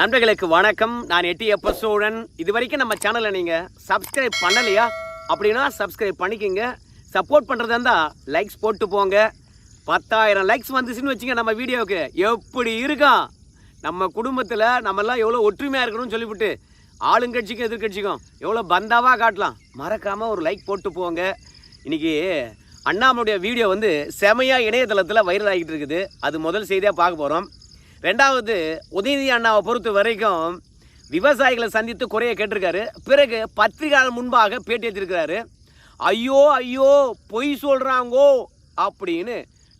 நண்பர்களுக்கு வணக்கம். நான் எட்டி எப்ப சோழன். இது வரைக்கும் நம்ம சேனலை நீங்கள் சப்ஸ்கிரைப் பண்ணலையா? அப்படின்னா சப்ஸ்கிரைப் பண்ணிக்கோங்க. சப்போர்ட் பண்ணுறதா இருந்தால் லைக்ஸ் போட்டு போங்க. பத்தாயிரம் லைக்ஸ் வந்துச்சுன்னு வச்சுங்க நம்ம வீடியோவுக்கு. எப்படி இருக்கான்? நம்ம குடும்பத்தில் நம்மெல்லாம் எவ்வளோ ஒற்றுமையாக இருக்கணும்னு சொல்லிவிட்டு ஆளுங்கட்சிக்கும் எதிர்கட்சிக்கும் எவ்வளோ பந்தாவாக காட்டலாம். மறக்காமல் ஒரு லைக் போட்டு போங்க. இன்றைக்கி அண்ணாமலுடைய வீடியோ வந்து செமையாக இணையதளத்தில் வைரல் ஆகிட்டு இருக்குது. அது முதல் செய்தியாக பார்க்க போகிறோம் ரெண்டாவது உதயநிதி அண்ணாவை பொறுத்த வரைக்கும் விவசாயிகளை சந்தித்து குறைய கேட்டிருக்காரு. பிறகு பத்திரிகையாளர் முன்பாக பேட்டி எடுத்திருக்கிறாரு. ஐயோ ஐயோ பொய் சொல்கிறாங்கோ அப்படின்னு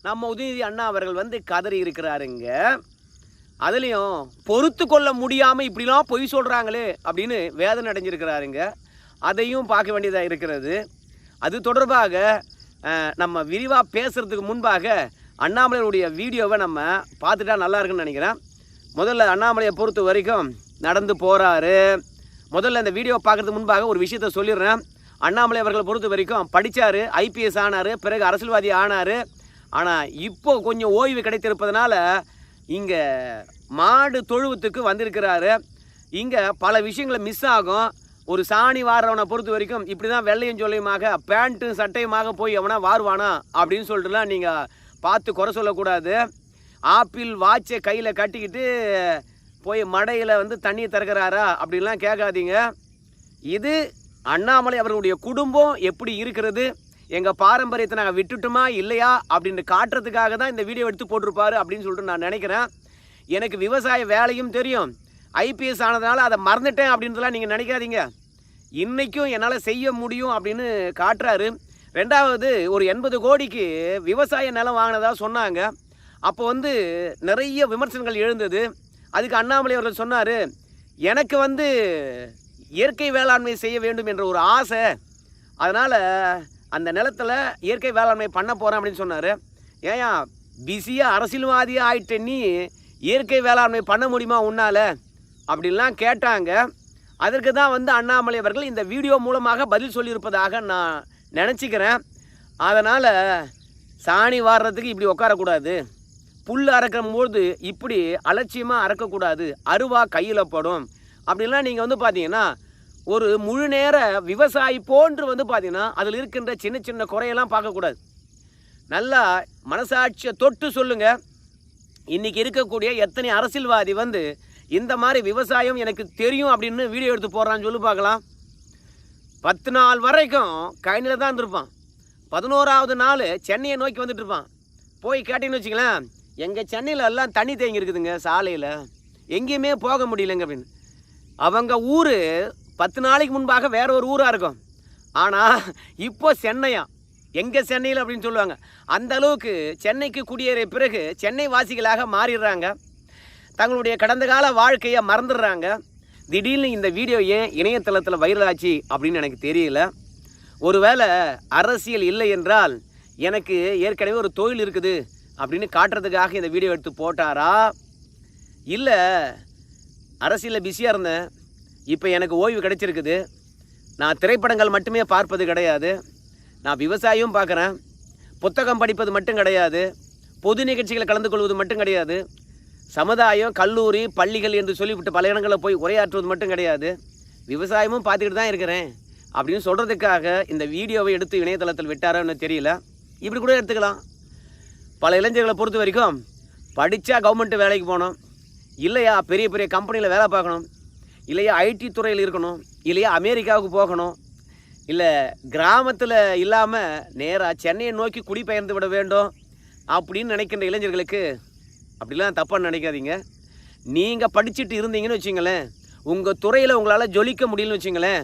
நம்ம உதயநிதி அண்ணா அவர்கள் வந்து கதறி இருக்கிறாருங்க. அதுலேயும் பொறுத்து கொள்ள முடியாமல் இப்படிலாம் பொய் சொல்கிறாங்களே அப்படின்னு வேதனை அடைஞ்சிருக்கிறாருங்க. அதையும் பார்க்க வேண்டியதாக இருக்கிறது. அது தொடர்பாக நம்ம விரிவாக பேசுகிறதுக்கு முன்பாக அண்ணாமலையுடைய வீடியோவை நம்ம பார்த்துட்டா நல்லா இருக்குன்னு நினைக்கிறேன். முதல்ல அண்ணாமலையை பொறுத்த வரைக்கும் நடந்து போகிறாரு முதல்ல இந்த வீடியோ பார்க்கறதுக்கு முன்பாக ஒரு விஷயத்த சொல்லிடுறேன். அண்ணாமலை அவர்களை பொறுத்த வரைக்கும் படித்தார் ஐபிஎஸ் ஆனார் பிறகு அரசியல்வாதி ஆனார். ஆனால் இப்போ கொஞ்சம் ஓய்வு கிடைத்திருப்பதனால இங்கே மாடு தொழுவத்துக்கு வந்திருக்கிறாரு. இங்கே பல விஷயங்களை மிஸ் ஆகும். ஒரு சாணி வாடுறவனை பொறுத்த வரைக்கும் இப்படி தான் வெள்ளையும் சொல்லியுமாக பேண்ட்டும் சட்டையுமாக போய் எவனா வாருவானா அப்படின்னு சொல்லிட்டுலாம் நீங்கள் பார்த்து குறை சொல்லக்கூடாது. ஆப்பிள் வாட்சை கையில் கட்டிக்கிட்டு போய் மடையில் வந்து தண்ணியை திறக்கிறாரா அப்படின்லாம் கேட்காதீங்க. இது அண்ணாமலை அவர்களுடைய குடும்பம் எப்படி இருக்கிறது? எங்கள் பாரம்பரியத்தை நாங்கள் விட்டுட்டுமா இல்லையா? அப்படின்னு காட்டுறதுக்காக தான் இந்த வீடியோ எடுத்து போட்டிருப்பாரு அப்படின்னு சொல்லிட்டு நான் நினைக்கிறேன். எனக்கு விவசாய வேலையும் தெரியும். ஐபிஎஸ் ஆனதுனால அதை மறந்துட்டேன் அப்படின்றதெல்லாம் நீங்கள் நினைக்காதீங்க. இன்றைக்கும் என்னால் செய்ய முடியும் அப்படின்னு காட்டுறாரு. ரெண்டாவது ஒரு எண்பது கோடிக்கு விவசாய நிலம் வாங்கினதாக சொன்னாங்க. அப்போ வந்து நிறைய விமர்சனங்கள் எழுந்தது. அதுக்கு அண்ணாமலை அவர்கள் சொன்னார் எனக்கு வந்து இயற்கை வேளாண்மை செய்ய வேண்டும் என்ற ஒரு ஆசை. அதனால் அந்த நிலத்தில் இயற்கை வேளாண்மை பண்ண போகிறேன் அப்படின்னு சொன்னார். ஏயா பிஸியாக அரசியல்வாதியாக ஆயிட்ட நீ இயற்கை வேளாண்மை பண்ண முடியுமா உன்னால்? அப்படின்லாம் கேட்டாங்க. அதற்கு தான் வந்து அண்ணாமலை அவர்கள் இந்த வீடியோ மூலமாக பதில் சொல்லியிருப்பதாக நான் நினச்சிக்கிறேன். அதனால் சாணி வாடுறதுக்கு இப்படி உட்காரக்கூடாது புல் அறக்கும்போது இப்படி அலட்சியமாக அறக்கக்கூடாது அருவா கையில் படும். அப்படின்லாம் நீங்கள் வந்து பார்த்தீங்கன்னா ஒரு முழு நேர விவசாயி போன்று வந்து பார்த்தீங்கன்னா அதில் இருக்கின்ற சின்ன சின்ன குறையெல்லாம் பார்க்கக்கூடாது. நல்லா மனசாட்சியை தொட்டு சொல்லுங்கள் இன்றைக்கி இருக்கக்கூடிய எத்தனை அரசியல்வாதி வந்து இந்த மாதிரி விவசாயம் எனக்கு தெரியும் அப்படின்னு வீடியோ எடுத்து போடுறான்னு சொல்லி பார்க்கலாம். பத்து நாள் வரைக்கும் கழனியில் தான் இருந்திருப்பான். பதினோராவது நாள் சென்னையை நோக்கி வந்துட்டு இருப்பான். போய் கேட்டீங்கன்னு வச்சுங்களேன் எங்கள் சென்னையில் எல்லாம் தண்ணி தேங்கி இருக்குதுங்க சாலையில். எங்கேயுமே போக முடியலங்க அப்படின்னு. அவங்க ஊர் பத்து நாளைக்கு முன்பாக வேற ஒரு ஊராக இருக்கும். ஆனால் இப்போ சென்னையா? எங்கே சென்னையில் அப்படின்னு சொல்லுவாங்க. அந்த அளவுக்கு சென்னைக்கு குடியேறிய பிறகு சென்னை வாசிகளாக மாறிடுறாங்க. தங்களுடைய கடந்த கால வாழ்க்கையை மறந்துடுறாங்க. திடீர்னு இந்த வீடியோ ஏன் இணையதளத்தில் வைரல் ஆச்சு அப்படின்னு எனக்கு தெரியல. ஒருவேளை அரசியல் இல்லை என்றால் எனக்கு ஏற்கனவே ஒரு தொழில் இருக்குது அப்படின்னு காட்டுறதுக்காக இந்த வீடியோ எடுத்து போட்டாரா? இல்லை அரசியலில் பிஸியாக இருந்தேன். இப்போ எனக்கு ஓய்வு கிடைச்சிருக்குது. நான் திரைப்படங்கள் மட்டுமே பார்ப்பது கிடையாது. நான் விவசாயம் பார்க்குறேன். புத்தகம் படிப்பது மட்டும் கிடையாது. பொது நிகழ்ச்சிகளை கலந்து கொள்வது மட்டும் கிடையாது. சமுதாயம் கல்லூரி பள்ளிகள் என்று சொல்லிவிட்டு பல இடங்களில் போய் உரையாற்றுவது மட்டும் கிடையாது. விவசாயமும் பார்த்துக்கிட்டு தான் இருக்கிறேன். அப்படின்னு சொல்கிறதுக்காக இந்த வீடியோவை எடுத்து இணையதளத்தில் விட்டாரோன்னு தெரியல. இப்படி கூட எடுத்துக்கலாம். பல இளைஞர்களை பொறுத்த வரைக்கும் படித்தா கவர்மெண்ட்டு வேலைக்கு போகணும். இல்லையா பெரிய பெரிய கம்பெனியில் வேலை பார்க்கணும். இல்லையா ஐடி துறையில் இருக்கணும். இல்லையா அமெரிக்காவுக்கு போகணும். இல்லை கிராமத்தில் இல்லாமல் நேராக சென்னையை நோக்கி குடிபெயர்ந்து விட வேண்டும் அப்படின்னு நினைக்கின்ற இளைஞர்களுக்கு அப்படிலாம் தப்பாக நினைக்காதீங்க. நீங்கள் படிச்சுட்டு இருந்தீங்கன்னு வச்சுங்களேன் உங்கள் துறையில் உங்களால் ஜொலிக்க முடியலன்னு வச்சுங்களேன்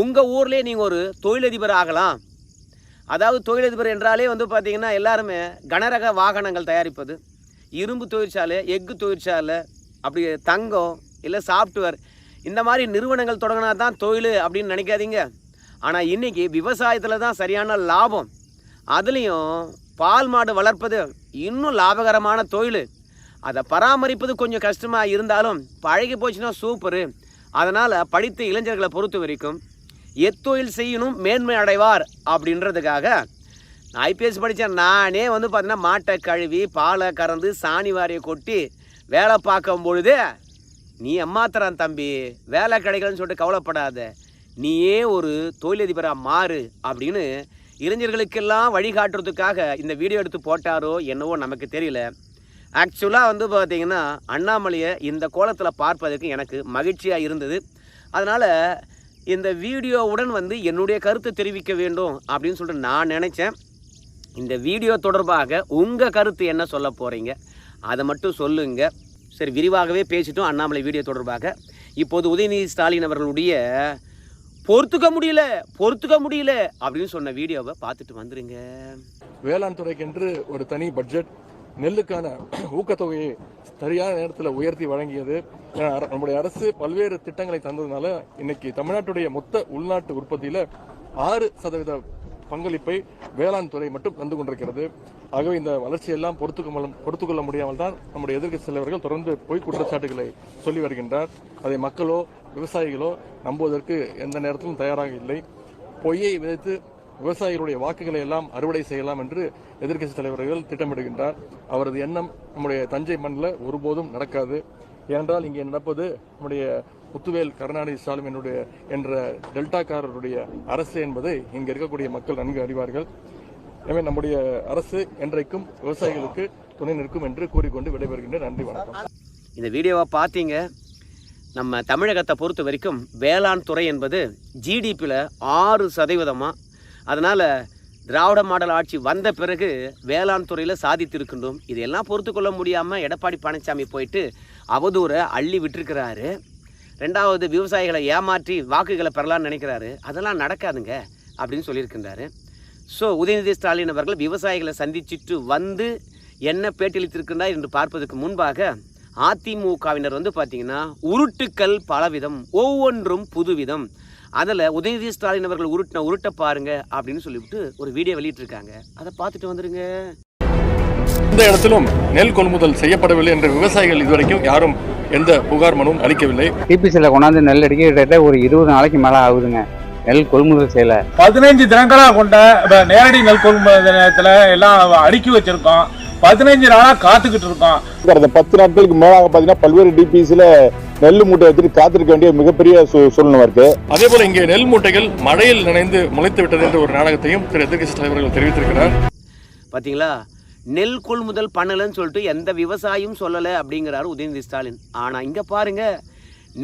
உங்கள் ஊர்லேயே நீங்கள் ஒரு தொழிலதிபர் ஆகலாம். அதாவது தொழிலதிபர் என்றாலே வந்து பார்த்திங்கன்னா எல்லாருமே கனரக வாகனங்கள் தயாரிப்பது. இரும்பு தொழிற்சாலை எஃகு தொழிற்சாலை அப்படி தங்கம் இல்லை சாஃப்ட்வேர் இந்த மாதிரி நிறுவனங்கள் தொடங்கினா தான் தொழில் அப்படின்னு நினைக்காதீங்க. ஆனால் இன்றைக்கி விவசாயத்தில் தான் சரியான லாபம். அதுலேயும் பால் மாடு வளர்ப்பது இன்னும் லாபகரமான தொழில். அதை பராமரிப்பது கொஞ்சம் கஷ்டமாக இருந்தாலும் பழகி போச்சுன்னா சூப்பரு அதனால் படித்த இளைஞர்களை பொறுத்த வரைக்கும் எத்தொழில் செய்யணும் மேன்மை அடைவார் அப்படின்றதுக்காக நான் ஐபிஎஸ் படித்தேன் நானே வந்து பார்த்தீங்கன்னா மாட்டை கழுவி பாலை கறந்து சாணி வாரியை கொட்டி வேலை பார்க்கும் பொழுது நீ எம்மாத்திரம் தம்பி வேலை கிடைக்கலன்னு சொல்லிட்டு கவலைப்படாத. நீயே ஒரு தொழிலதிபராக மாறு அப்படின்னு இளைஞர்களுக்கெல்லாம் வழிகாட்டுறதுக்காக இந்த வீடியோ எடுத்து போட்டாரோ என்னவோ நமக்கு தெரியல. ஆக்சுவலாக வந்து பார்த்திங்கன்னா அண்ணாமலையை இந்த கோலத்தில் பார்ப்பதற்கு எனக்கு மகிழ்ச்சியாக இருந்தது. அதனால் இந்த வீடியோவுடன் வந்து என்னுடைய கருத்தை தெரிவிக்க வேண்டும் அப்படின்னு சொல்லிட்டு நான் நினச்சேன். இந்த வீடியோ தொடர்பாக உங்கள் கருத்து என்ன சொல்ல போகிறீங்க அதை மட்டும் சொல்லுங்க. சரி விரிவாகவே பேசிட்டோம் அண்ணாமலை வீடியோ தொடர்பாக. இப்போது உதயநிதி ஸ்டாலின் அவர்களுடைய பொறுத்துக்க முடியல பொறுத்துக்க முடியல அப்படின்னு சொன்ன வீடியோவை பார்த்துட்டு வந்துருங்க. வேளாண் துறைக்கென்று ஒரு தனி பட்ஜெட் நெல்லுக்கான ஊக்கத்தொகையை சரியான நேரத்தில் உயர்த்தி வழங்கியது. நம்முடைய அரசு பல்வேறு திட்டங்களை தந்ததுனால இன்னைக்கு தமிழ்நாட்டுடைய மொத்த உள்நாட்டு உற்பத்தியில் ஆறு சதவீத பங்களிப்பை வேளாண் துறை மட்டும் தந்து கொண்டிருக்கிறது. ஆகவே இந்த வளர்ச்சியெல்லாம் பொறுத்துக்கொள்ள பொறுத்துக்கொள்ள முடியாமல் தான் நம்முடைய எதிர்க்க தலைவர்கள் தொடர்ந்து பொய் குற்றச்சாட்டுகளை சொல்லி வருகின்றார். அதை மக்களோ விவசாயிகளோ நம்புவதற்கு எந்த நேரத்திலும் தயாராக இல்லை. பொய்யை விதைத்து விவசாயிகளுடைய வாக்குகளை எல்லாம் அறுவடை செய்யலாம் என்று எதிர்க்கட்சி தலைவர்கள் திட்டமிடுகின்றார். அவரது எண்ணம் நம்முடைய தஞ்சை மண்ணில் ஒருபோதும் நடக்காது. ஏனென்றால் இங்கே நடப்பது நம்முடைய முத்துவேல் கருணாநிதி ஸ்டாலின் என்னுடைய என்ற டெல்டாக்காரருடைய அரசு என்பதை இங்கே இருக்கக்கூடிய மக்கள் நன்கு அறிவார்கள். எனவே நம்முடைய அரசு என்றைக்கும் விவசாயிகளுக்கு துணை நிற்கும் என்று கூறிக்கொண்டு விடைபெறுகின்ற நன்றி வணக்கம். இந்த வீடியோவை பார்த்தீங்க. நம்ம தமிழகத்தை பொறுத்த வரைக்கும் வேளாண் துறை என்பது ஜிடிபியில் ஆறு சதவீதமாக அதனால் திராவிட மாடல் ஆட்சி வந்த பிறகு வேளாண் துறையில் சாதித்திருக்கின்றோம். இதையெல்லாம் பொறுத்து கொள்ள முடியாமல் எடப்பாடி பழனிசாமி போயிட்டு அவதூறை அள்ளி விட்டுருக்கிறாரு. ரெண்டாவது விவசாயிகளை ஏமாற்றி வாக்குகளை பெறலாம்னு நினைக்கிறாரு. அதெல்லாம் நடக்காதுங்க அப்படின்னு சொல்லியிருக்கின்றாரு. ஸோ உதயநிதி ஸ்டாலின் அவர்கள் விவசாயிகளை சந்திச்சிட்டு வந்து என்ன பேட்டியளித்திருக்கின்றார் என்று பார்ப்பதற்கு முன்பாக அதிமுகவினர் வந்து பார்த்தீங்கன்னா உருட்டுக்கள் பலவிதம் ஒவ்வொன்றும் புதுவிதம். அதில் உதயநிதி ஸ்டாலின் அவர்கள் உருட்டின உருட்ட பாருங்க அப்படின்னு சொல்லிவிட்டு ஒரு வீடியோ வெளியிட்டிருக்காங்க. அதை பார்த்துட்டு வந்துருங்க. இந்த இடத்திலும் நெல் கொள்முதல் செய்யப்படவில்லை என்ற விவசாயிகள் இதுவரைக்கும் யாரும் எந்த புகார் மனுவும் அளிக்கவில்லை. டிபிசியில் கொண்டாந்து நெல் அடிக்க கிட்டத்தட்ட ஒரு இருபது நாளைக்கு மேலே ஆகுதுங்க. நெல் கொள்முதல் செய்யல. பதினைஞ்சு தினங்களா கொண்ட நேரடி நெல் கொள்முதல் நிலையத்துல எல்லாம் அடுக்கி வச்சிருக்கோம். பதினைஞ்சு நாளா காத்துக்கிட்டு இருக்கோம். பத்து நாட்களுக்கு மேலாக பாத்தீங்கன்னா பல்வேறு டிபிசில நெல் மூட்டை எடுத்துட்டு காத்திருக்க வேண்டிய மிகப்பெரிய சூழ்நிலை இருக்கு. அதே போல இங்கே நெல் மூட்டைகள் மழையில் நனைந்து முளைத்து விட்டது என்ற ஒரு நாடகத்தையும் திரு எதிர்க்கட்சி தலைவர்கள் தெரிவித்திருக்கிறார். பார்த்தீங்களா நெல் கொள்முதல் பண்ணலைன்னு சொல்லிட்டு எந்த விவசாயியும் சொல்லலை அப்படிங்கிறாரு உதயநிதி ஸ்டாலின். ஆனால் இங்கே பாருங்க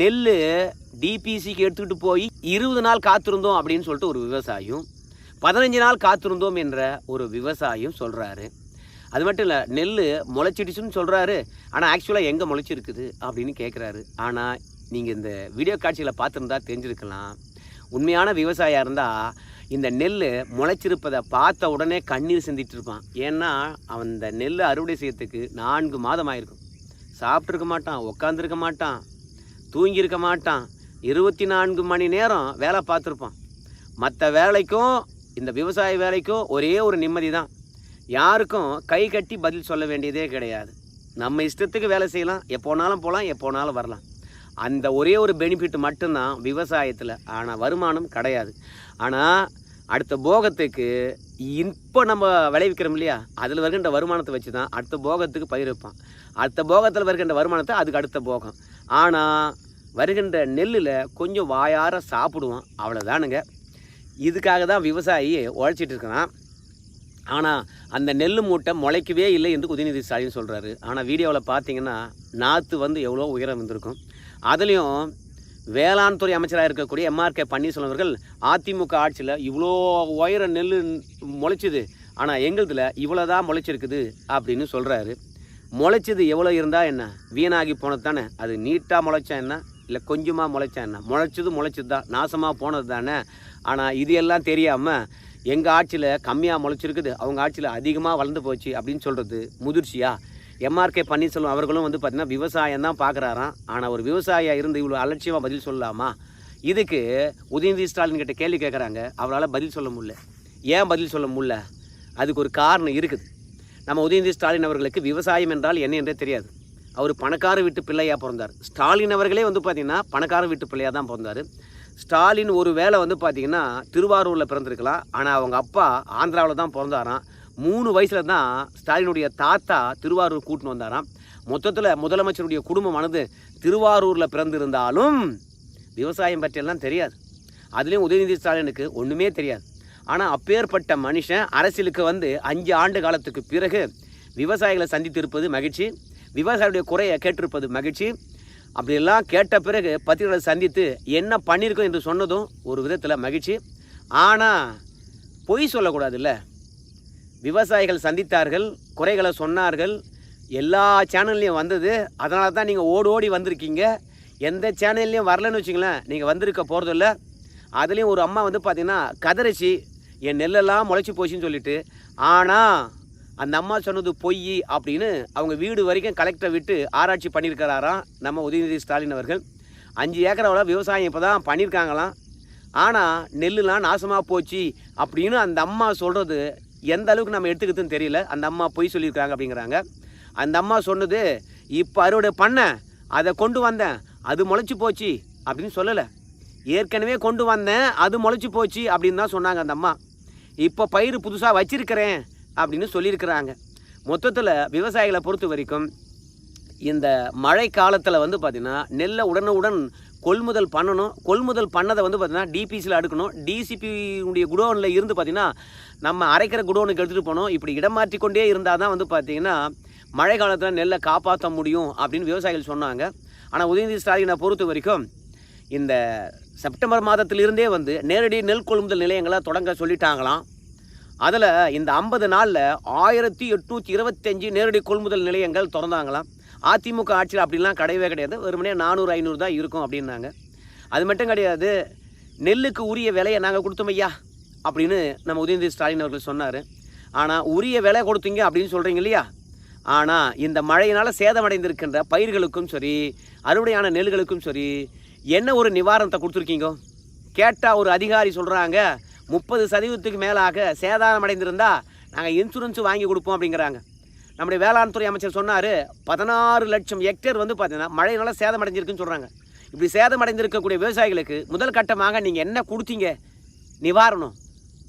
நெல் டிபிசிக்கு எடுத்துக்கிட்டு போய் இருபது நாள் காத்திருந்தோம் அப்படின்னு சொல்லிட்டு ஒரு விவசாயியும் பதினஞ்சு நாள் காத்திருந்தோம் என்ற ஒரு விவசாயியும் சொல்கிறாரு அது மட்டும் இல்லை நெல் முளைச்சிடுச்சுன்னு சொல்கிறாரு ஆனால் ஆக்சுவலாக எங்கே முளைச்சிருக்குது அப்படின்னு கேட்குறாரு ஆனால் நீங்கள் இந்த வீடியோ காட்சியில் பார்த்துருந்தா தெரிஞ்சிருக்கலாம். உண்மையான விவசாயியாக இருந்தால் இந்த நெல் முளைச்சிருப்பதை பார்த்த உடனே கண்ணீர் சிந்திட்டு இருப்பான். ஏன்னா அவன் இந்த நெல் அறுவடை செய்யறதுக்கு நான்கு மாதம் ஆயிருக்கும். சாப்பிட்ருக்க மாட்டான் உட்காந்துருக்க மாட்டான் தூங்கியிருக்க மாட்டான். இருபத்தி நான்கு மணி நேரம் வேலை பார்த்துருப்பான். மற்ற வேலைக்கும் இந்த விவசாய வேலைக்கும் ஒரே ஒரு நிம்மதி தான் யாருக்கும் கை கட்டி பதில் சொல்ல வேண்டியதே கிடையாது. நம்ம இஷ்டத்துக்கு வேலை செய்யலாம். எப்போனாலும் போகலாம் எப்போனாலும் வரலாம். அந்த ஒரே ஒரு பெனிஃபிட் மட்டும்தான் விவசாயத்தில். ஆனால் வருமானம் கிடையாது. ஆனால் அடுத்த போகத்துக்கு இப்போ நம்ம விளைவிக்கிறோம் இல்லையா? அதில் வருகின்ற வருமானத்தை வச்சு தான் அடுத்த போகத்துக்கு பயிர் வைப்பான். அடுத்த போகத்தில் வருகின்ற வருமானத்தை அதுக்கு அடுத்த போகம். ஆனால் வருகின்ற நெல்லில் கொஞ்சம் வாயார சாப்பிடுவான். அவ்வளோதானுங்க இதுக்காக தான் விவசாயி உழைச்சிட்டு இருக்கிறான் ஆனால் அந்த நெல் மூட்டை முளைக்கவே இல்லை என்று உதயநிதி ஸ்டாலின் சொல்கிறாரு ஆனால் வீடியோவில் பார்த்தீங்கன்னா நாற்று வந்து எவ்வளோ உயரம் இருந்திருக்கும். அதுலேயும் வேளாண் துறை அமைச்சராக இருக்கக்கூடிய எம்ஆர்கே பன்னீர்செல்வம் அவர்கள் அதிமுக ஆட்சியில் இவ்வளோ உயர நெல் முளைச்சிது. ஆனால் எங்களுதில் இவ்வளோ தான் முளைச்சிருக்குது அப்படின்னு சொல்கிறாரு முளைச்சது எவ்வளோ இருந்தால் என்ன? வீணாகி போனது தானே? அது நீட்டாக முளைச்சா என்ன? இல்லை கொஞ்சமாக முளைச்சா என்ன? முளைச்சது முளைச்சது தான் நாசமாக போனது தானே? ஆனால் இது எல்லாம் தெரியாமல் எங்கள் ஆட்சியில் கம்மியாக முளைச்சிருக்குது. அவங்க ஆட்சியில் அதிகமாக வளர்ந்து போச்சு அப்படின்னு சொல்கிறது முதிர்ச்சியா? எம்ஆர்கே பன்னீர்செல்வம் அவர்களும் வந்து பார்த்திங்கன்னா விவசாயம் தான் பார்க்குறாராம் ஆனால் ஒரு விவசாயியாக இருந்து இவ்வளோ அலட்சியமாக பதில் சொல்லலாமா? இதுக்கு உதயநிதி ஸ்டாலின் கிட்ட கேள்வி கேட்குறாங்க அவரால் பதில் சொல்ல முடியல. ஏன் பதில் சொல்ல முடியல? அதுக்கு ஒரு காரணம் இருக்குது. நம்ம உதயநிதி ஸ்டாலின் அவர்களுக்கு விவசாயம் என்றால் என்ன என்றே தெரியாது. அவர் பணக்கார வீட்டு பிள்ளையாக பிறந்தார். ஸ்டாலின் அவர்களே வந்து பார்த்திங்கன்னா பணக்கார வீட்டு பிள்ளையாக தான் பிறந்தார். ஸ்டாலின் ஒரு வேளை வந்து பார்த்திங்கன்னா திருவாரூரில் பிறந்திருக்கலாம். ஆனால் அவங்க அப்பா ஆந்திராவில் தான் பிறந்தாராம். மூணு வயசில் தான் ஸ்டாலினுடைய தாத்தா திருவாரூர் கூட்டின்னு வந்தாராம். மொத்தத்தில் முதலமைச்சருடைய குடும்பமானது திருவாரூரில் பிறந்திருந்தாலும் விவசாயம் பற்றியெல்லாம் தெரியாது. அதுலேயும் உதயநிதி ஸ்டாலினுக்கு ஒன்றுமே தெரியாது. ஆனால் அப்பேற்பட்ட மனுஷன் அரசியலுக்கு வந்து அஞ்சு ஆண்டு காலத்துக்கு பிறகு விவசாயிகளை சந்தித்திருப்பது மகிழ்ச்சி. விவசாயியுடைய குறையை கேட்டிருப்பது மகிழ்ச்சி. அப்படியெல்லாம் கேட்ட பிறகு பத்திரிகைகளை சந்தித்து என்ன பண்ணியிருக்கோம் என்று சொன்னதும் ஒரு விதத்தில் மகிழ்ச்சி. ஆனால் பொய் சொல்லக்கூடாதுல்ல. விவசாயிகள் சந்தித்தார்கள் குறைகளை சொன்னார்கள் எல்லா சேனல்லையும் வந்தது. அதனால தான் நீங்கள் ஓடி ஓடி வந்திருக்கீங்க. எந்த சேனல்லையும் வரலன்னு வச்சுங்களேன் நீங்கள் வந்திருக்க போகிறதில்ல அதுலேயும் ஒரு அம்மா வந்து பார்த்திங்கன்னா கதறிச்சு என் நெல்லெல்லாம் முளைச்சி போச்சுன்னு சொல்லிட்டு ஆனால் அந்த அம்மா சொன்னது பொய் அப்படின்னு அவங்க வீடு வரைக்கும் கலெக்டரை விட்டு ஆராய்ச்சி பண்ணியிருக்கிறாராம் நம்ம உதயநிதி ஸ்டாலின் அவர்கள். அஞ்சு ஏக்கராவில் விவசாயம் இப்போ தான் பண்ணியிருக்காங்களாம். ஆனால் நெல்லுலாம் நாசமாக போச்சு அப்படின்னு அந்த அம்மா சொல்கிறது எந்த அளவுக்கு நம்ம எடுத்துக்கிறதுன்னு தெரியல. அந்த அம்மா பொய் சொல்லியிருக்காங்க அப்படிங்கிறாங்க. அந்த அம்மா சொன்னது இப்போ அறுவடை பண்ணேன் அதை கொண்டு வந்தேன் அது முளைச்சி போச்சு அப்படின்னு சொல்லலை. ஏற்கனவே கொண்டு வந்தேன் அது முளைச்சி போச்சு அப்படின்னு தான் சொன்னாங்க அந்த அம்மா. இப்போ பயிர் புதுசாக வச்சிருக்கிறேன் அப்படின்னு சொல்லியிருக்கிறாங்க. மொத்தத்தில் விவசாயிகளை பொறுத்த வரைக்கும் இந்த மழை காலத்தில் வந்து பார்த்திங்கன்னா நெல்லை உடனுடன் கொள்முதல் பண்ணணும். கொள்முதல் பண்ணதை வந்து பார்த்திங்கன்னா டிபிசியில் அடுக்கணும். டிசிபியுடைய குடோனில் இருந்து பார்த்திங்கன்னா நம்ம அரைக்கிற குடோனுக்கு எடுத்துகிட்டு போகணும். இப்படி இடம் மாற்றிக்கொண்டே இருந்தால் தான் வந்து பார்த்திங்கன்னா மழை காலத்தில் நெல்லை காப்பாற்ற முடியும் அப்படின்னு விவசாயிகள் சொன்னாங்க. ஆனால் உதயநிதி ஸ்டாலினை பொறுத்த வரைக்கும் இந்த செப்டம்பர் மாதத்திலிருந்தே வந்து நேரடி நெல் கொள்முதல் நிலையங்களை தொடங்க சொல்லிட்டாங்களாம். அதில் இந்த ஐம்பது நாளில் ஆயிரத்தி எட்நூற்றி இருபத்தஞ்சி நேரடி கொள்முதல் நிலையங்கள் திறந்தாங்களாம் அதிமுக ஆட்சியில் அப்படிலாம் கிடையவே கிடையாது. வெறுமனே நானூறு ஐநூறு தான் இருக்கும் அப்படின்னாங்க. அது மட்டும் கிடையாது நெல்லுக்கு உரிய விலையை நாங்கள் கொடுத்தோம் ஐயா அப்படின்னு நம்ம உதயநிதி ஸ்டாலின் அவர்கள் சொன்னார். ஆனால் உரிய விலை கொடுத்தீங்க அப்படின்னு சொல்கிறீங்க இல்லையா? ஆனால் இந்த மழையினால் சேதமடைந்திருக்கின்ற பயிர்களுக்கும் சரி அறுவடையான நெல்களுக்கும் சரி என்ன ஒரு நிவாரணத்தை கொடுத்துருக்கீங்க? கேட்டால் ஒரு அதிகாரி சொல்கிறாங்க முப்பது சதவீதத்துக்கு மேலாக சேதாரம் அடைந்திருந்தா நாங்கள் இன்சூரன்ஸ் வாங்கி கொடுப்போம் அப்படிங்கிறாங்க. நம்முடைய வேளாண் துறை அமைச்சர் சொன்னார் பதினாறு லட்சம் ஹெக்டேர் வந்து பார்த்தீங்கன்னா மழையினால சேதம் அடைஞ்சிருக்குன்னு சொல்கிறாங்க இப்படி சேதம் அடைந்திருக்கக்கூடிய விவசாயிகளுக்கு முதல் கட்டமாக நீங்கள் என்ன கொடுத்தீங்க? நிவாரணம்.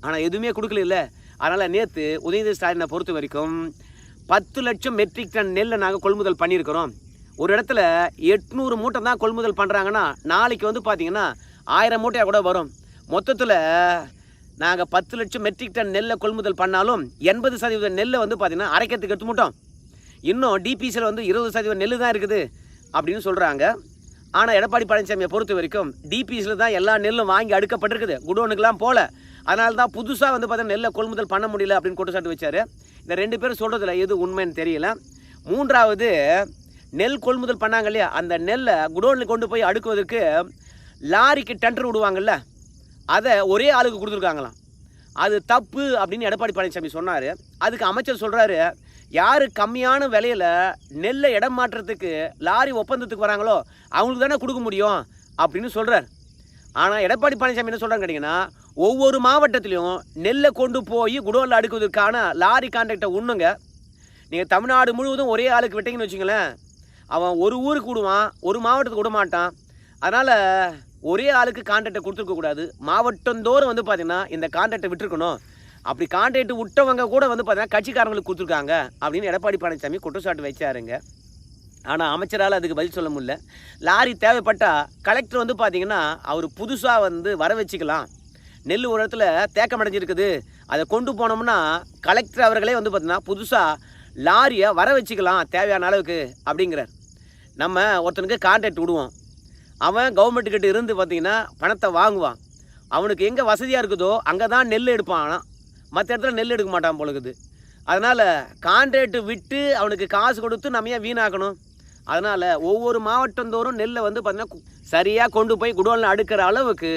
ஆனால் எதுவுமே கொடுக்கல இல்லை. அதனால் நேற்று உதயநிதி ஸ்டாலினை பொறுத்த வரைக்கும் பத்து லட்சம் மெட்ரிக் டன் நெல்லை நாங்கள் கொள்முதல் பண்ணியிருக்கிறோம். ஒரு இடத்துல எட்நூறு மூட்டை தான் கொள்முதல் பண்ணுறாங்கன்னா நாளைக்கு வந்து பார்த்திங்கன்னா ஆயிரம் மூட்டையாக கூட வரும். மொத்தத்தில் நாங்கள் பத்து லட்சம் மெட்ரிக் டன் நெல்லை கொள்முதல் பண்ணாலும் எண்பது சதவீத நெல்லை வந்து பார்த்தீங்கன்னா அரைக்கிறதுக்கு எடுத்து மட்டும் இன்னும் டிபிசியில் வந்து இருபது சதவீதம் நெல் தான் இருக்குது அப்படின்னு சொல்கிறாங்க ஆனால் எடப்பாடி பழனிசாமியை பொறுத்த வரைக்கும் டிபிசியில் தான் எல்லா நெல்லும் வாங்கி அடுக்கப்பட்டிருக்குது. குடோனுக்கெல்லாம் போகல அதனால தான் புதுசாக வந்து பார்த்தா நெல்லை கொள்முதல் பண்ண முடியல அப்படின்னு குற்றச்சாட்டு வச்சார். இந்த ரெண்டு பேரும் சொல்கிறதுல எது உண்மைன்னு தெரியல. மூன்றாவது நெல் கொள்முதல் பண்ணாங்க இல்லையா? அந்த நெல்லை குடோனில் கொண்டு போய் அடுக்குவதற்கு லாரிக்கு டெண்டர் விடுவாங்கல்ல? அதை ஒரே ஆளுக்கு கொடுத்துருக்காங்களாம். அது தப்பு அப்படின்னு எடப்பாடி பழனிசாமி சொன்னார். அதுக்கு அமைச்சர் சொல்கிறாரு யார் கம்மியான விலையில் நெல்லை இடம் மாற்றத்துக்கு லாரி ஒப்பந்தத்துக்கு வராங்களோ அவங்களுக்கு தானே கொடுக்க முடியும் அப்படின்னு சொல்கிறார் ஆனால் எடப்பாடி பழனிசாமி என்ன சொல்கிறாங்க கேட்டிங்கன்னா ஒவ்வொரு மாவட்டத்திலையும் நெல்லை கொண்டு போய் குடோனில் அடுக்குவதற்கான லாரி கான்ட்ராக்டை உண்ணுங்க. நீங்கள் தமிழ்நாடு முழுவதும் ஒரே ஆளுக்கு விட்டீங்கன்னு வச்சுங்களேன் அவன் ஒரு ஊருக்கு விடுவான் ஒரு மாவட்டத்துக்கு விட மாட்டான் அதனால் ஒரே ஆளுக்கு கான்ட்ராக்டை கொடுத்துருக்கக்கூடாது மாவட்டந்தோறும் வந்து பார்த்தீங்கன்னா இந்த கான்ட்ராக்டை விட்டுருக்கணும். அப்படி கான்ட்ராக்ட் விட்டவங்க கூட வந்து பார்த்தீங்கன்னா கட்சிக்காரங்களுக்கு கொடுத்துருக்காங்க அப்படின்னு எடப்பாடி பழனிசாமி குற்றச்சாட்டு வச்சாருங்க. ஆனால் அமைச்சரால் அதுக்கு பதில் சொல்ல முடியல. லாரி தேவைப்பட்டால் கலெக்டர் வந்து பார்த்தீங்கன்னா அவர் புதுசாக வந்து வர வச்சுக்கலாம். நெல் ஒரு இடத்துல தேக்கம் அடைஞ்சிருக்குது அதை கொண்டு போனோம்னா கலெக்டர் அவர்களே வந்து பார்த்தீங்கன்னா புதுசாக லாரியை வர வச்சுக்கலாம் தேவையான அளவுக்கு அப்படிங்கிறார். நம்ம ஒருத்தனுக்கு கான்ட்ராக்ட் விடுவோம். அவன் கவர்மெண்ட் கிட்ட இருந்து பார்த்தீங்கன்னா பணத்தை வாங்குவான். அவனுக்கு எங்கே வசதியாக இருக்குதோ அங்கே தான் நெல் எடுப்பான் ஆனால் மற்ற இடத்துல நெல் எடுக்க மாட்டான் பொழுது அதனால் கான்ட்ராக்ட் விட்டு அவனுக்கு காசு கொடுத்து நம்ம ஏன் வீணாக்கணும்? அதனால் ஒவ்வொரு மாவட்டந்தோறும் நெல்லை வந்து பார்த்தீங்கன்னா சரியாக கொண்டு போய் குடோனில் அடுக்கிற அளவுக்கு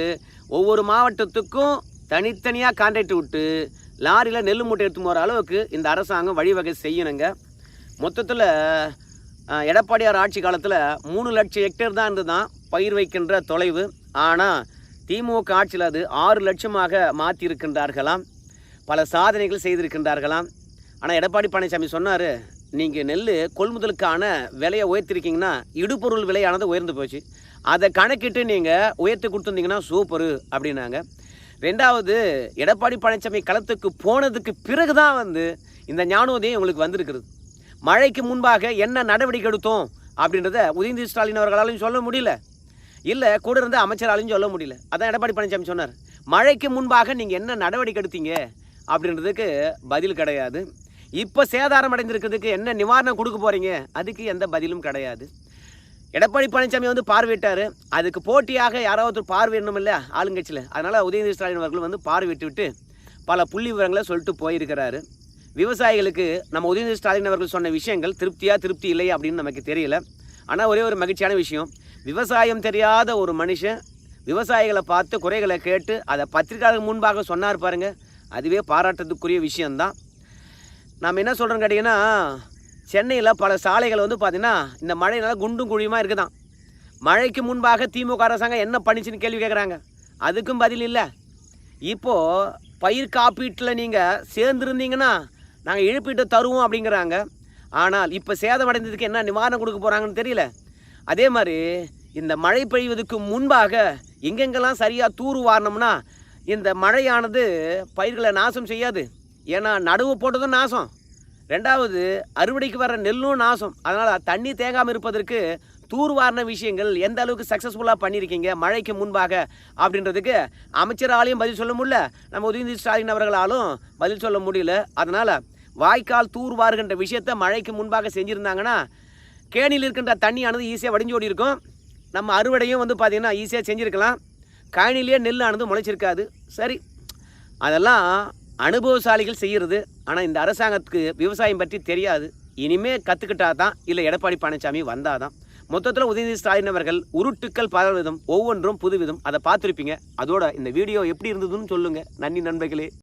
ஒவ்வொரு மாவட்டத்துக்கும் தனித்தனியாக கான்ட்ராக்ட் விட்டு லாரியில் நெல் மூட்டை எடுத்து போகிற அளவுக்கு இந்த அரசாங்கம் வழிவகை செய்யணுங்க. மொத்தத்தில் எடப்பாடியார் ஆட்சி காலத்தில் மூணு லட்சம் ஹெக்டேர் தான் இருந்ததுதான் பயிர் வைக்கின்ற தொலைவு. ஆனால் திமுக ஆட்சியில் அது ஆறு லட்சமாக மாற்றியிருக்கின்றார்களாம் பல சாதனைகள் செய்திருக்கின்றார்களாம். ஆனால் எடப்பாடி பழனிசாமி சொன்னார் நீங்கள் நெல் கொள்முதலுக்கான விலையை உயர்த்திருக்கீங்கன்னா இடுபொருள் விலையானது உயர்ந்து போச்சு. அதை கணக்கிட்டு நீங்கள் உயர்த்தி கொடுத்துருந்தீங்கன்னா சூப்பரு அப்படின்னாங்க. ரெண்டாவது எடப்பாடி பழனிசாமி களத்துக்கு போனதுக்கு பிறகு தான் வந்து இந்த ஞானோதயம் உங்களுக்கு வந்திருக்கிறது. மழைக்கு முன்பாக என்ன நடவடிக்கை எடுத்தோம் அப்படின்றத உதயநிதி ஸ்டாலின் அவர்களாலும் சொல்ல முடியல. இல்லை கூட இருந்த அமைச்சராலையும் சொல்ல முடியல. அதான் எடப்பாடி பழனிசாமி சொன்னார். மழைக்கு முன்பாக நீங்கள் என்ன நடவடிக்கை எடுத்தீங்க? அப்படின்றதுக்கு பதில் கிடையாது. இப்போ சேதாரம் அடைந்திருக்கிறதுக்கு என்ன நிவாரணம் கொடுக்க போகிறீங்க அதுக்கு எந்த பதிலும் கிடையாது. எடப்பாடி பழனிசாமி வந்து பார்வையிட்டார். அதுக்கு போட்டியாக யாராவது ஒருத்தர் பார்வையிடணும் இல்லை ஆளுங்கட்சியில். அதனால் உதயநிதி ஸ்டாலின் அவர்கள் வந்து பார்வையிட்டு விட்டு பல புள்ளி விவரங்களை சொல்லிட்டு போயிருக்கிறாரு. விவசாயிகளுக்கு நம்ம உதயநிதி ஸ்டாலின் அவர்கள் சொன்ன விஷயங்கள் திருப்தியாக திருப்தி இல்லை அப்படின்னு நமக்கு தெரியல. ஆனால் ஒரே ஒரு மகிழ்ச்சியான விஷயம் விவசாயம் தெரியாத ஒரு மனுஷன் விவசாயிகளை பார்த்து குறைகளை கேட்டு அதை பத்திரிகையாளர்கள் முன்பாக சொன்னார் பாருங்க. அதுவே பாராட்டத்துக்குரிய விஷயந்தான் நாம் என்ன சொல்கிறோம் கேட்டிங்கன்னா சென்னையில் பல சாலைகள் வந்து பார்த்திங்கன்னா இந்த மழையினால குண்டும் குழியுமாக இருக்குதான். மழைக்கு முன்பாக திமுக அரசாங்கம் என்ன பண்ணிச்சுன்னு கேள்வி கேட்குறாங்க. அதுக்கும் பதில் இல்லை. இப்போது பயிர் காப்பீட்டில் நீங்கள் சேர்ந்துருந்தீங்கன்னா நாங்கள் இழப்பீட்டை தருவோம் அப்படிங்கிறாங்க. ஆனால் இப்போ சேதமடைந்ததுக்கு என்ன நிவாரணம் கொடுக்க போகிறாங்கன்னு தெரியல. அதே மாதிரி இந்த மழை பெய்வதற்கு முன்பாக எங்கெங்கெல்லாம் சரியாக தூர் வாரணும்னா இந்த மழையானது பயிர்களை நாசம் செய்யாது. ஏன்னா நடுவு போட்டதும் நாசம். ரெண்டாவது அறுவடைக்கு வர நெல்லும் நாசம். அதனால் தண்ணி தேங்காமல் இருப்பதற்கு தூர்வாரண விஷயங்கள் எந்த அளவுக்கு சக்ஸஸ்ஃபுல்லாக பண்ணியிருக்கீங்க மழைக்கு முன்பாக அப்படின்றதுக்கு அமைச்சராலையும் பதில் சொல்ல முடியல. நம்ம உதயநிதி ஸ்டாலின் அவர்களாலும் பதில் சொல்ல முடியல. அதனால் வாய்க்கால் தூர்வாருகின்ற விஷயத்தை மழைக்கு முன்பாக செஞ்சுருந்தாங்கன்னா கேணியில் இருக்கின்ற தண்ணியானது ஈஸியாக வடிஞ்சு ஓடி இருக்கும் நம்ம அறுவடையும் வந்து பார்த்திங்கன்னா ஈஸியாக செஞ்சுருக்கலாம். காணிலேயே நெல்லானது முளைச்சிருக்காது. சரி அதெல்லாம் அனுபவசாலிகள் செய்கிறது ஆனால் இந்த அரசாங்கத்துக்கு விவசாயம் பற்றி தெரியாது. இனிமே கற்றுக்கிட்டா தான் இல்லை எடப்பாடி பழனிசாமி வந்தால் தான். மொத்தத்தில் உதயநிதி ஸ்டாலின் அவர்கள் உருட்டுக்கள் பல விதம் ஒவ்வொன்றும் புதுவிதம். அதை பார்த்துருப்பீங்க. அதோட இந்த வீடியோ எப்படி இருந்ததுன்னு சொல்லுங்கள் நன்றி நண்பர்களே.